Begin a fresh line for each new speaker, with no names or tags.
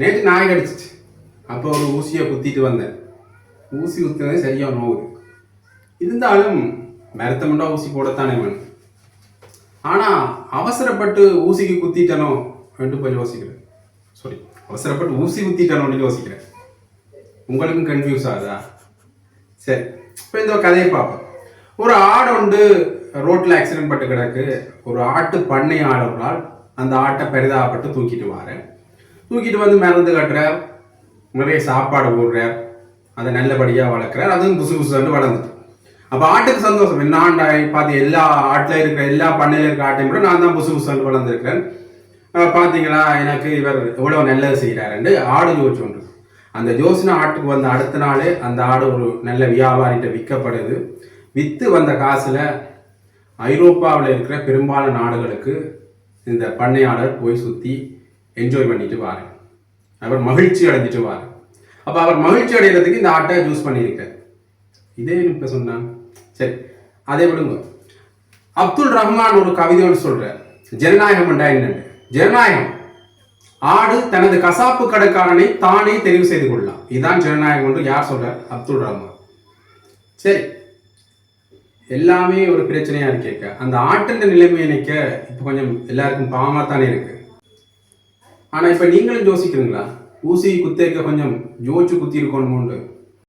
நேற்று நாய் கடிச்சிச்சு. அப்போ ஒரு ஊசியை குத்திட்டு வந்தேன். ஊசி குத்துனது சரியாக நோவுது இருந்தாலும் மருத்தமெண்டா ஊசி போடத்தானே வேணும் ஆனால் அவசரப்பட்டு ஊசிக்கு குத்திட்டனோ ரெண்டு போய் யோசிக்கிறேன் சாரி அவசரப்பட்டு ஊசி குத்திட்டனோன்னு யோசிக்கிறேன் உங்களுக்கும் கன்ஃபியூஸ் ஆகுதா? சரி இப்போ இந்த கதையை பார்ப்போம். ஒரு ஆடு உண்டு ரோட்டில் ஆக்சிடென்ட் பட்டு கிடக்கு. ஒரு ஆட்டு பண்ணை ஆடவர்களால் அந்த ஆட்டை பெரிதாகப்பட்டு தூக்கிட்டு வாரேன். தூக்கிட்டு வந்து மருந்து கட்டுறார். நிறைய சாப்பாடு போடுறார். அதை நல்லபடியாக வளர்க்குறார். அதுவும் புசு புசுன்னு வளர்ந்துட்டு. அப்போ ஆட்டுக்கு சந்தோஷம். என்ன ஆண்டாய் பார்த்து எல்லா ஆட்டில் இருக்கிற எல்லா பண்ணையில் இருக்கிற ஆட்டையும் கூட நான் தான் புசு புசுன்னு வளர்ந்துருக்கிறேன் பார்த்தீங்களா எனக்கு இவர் எவ்வளோ நல்லது செய்கிறாருண்டு ஆடு ஜோதிச்சு ஒன்று. அந்த ஜோசினா ஆட்டுக்கு வந்த அடுத்த நாளே அந்த ஆடு ஒரு நல்ல வியாபாரிகிட்ட விற்கப்படுது. விற்று வந்த காசில் ஐரோப்பாவில் இருக்கிற பெரும்பாலான நாடுகளுக்கு இந்த பண்ணையாளர் போய் சுற்றி என்ஜாய் பண்ணிட்டு வாரு. அவர் மகிழ்ச்சி அடைஞ்சிட்டு வாரு. அப்போ அவர் மகிழ்ச்சி அடைகிறதுக்கு இந்த ஆட்டை யூஸ் பண்ணியிருக்கார். இதே இப்போ சொன்னான் சரி அதை விடுங்க அப்துல் ரஹ்மான் ஒரு கவிதை ஒன்று சொல்றார். ஜனநாயகம் என்றா என்னன்னு. ஜனநாயகம். ஆடு தனது கசாப்பு கடைக்காரனை தானே தெரிவு செய்து கொள்ளலாம் இதுதான் ஜனநாயகம் என்று யார் சொல்றார்? அப்துல் ரஹ்மான். சரி. எல்லாமே ஒரு பிரச்சனையா இருக்கேக்க. அந்த ஆட்டின் நிலைமை நினைக்க இப்போ கொஞ்சம் எல்லாருக்கும் பாவமாக தானே இருக்கு. ஆனால் இப்போ நீங்களும் யோசிக்கிறீங்களா? ஊசி குத்தேக்க கொஞ்சம் யோசிச்சு குத்திருக்கணுமோண்டு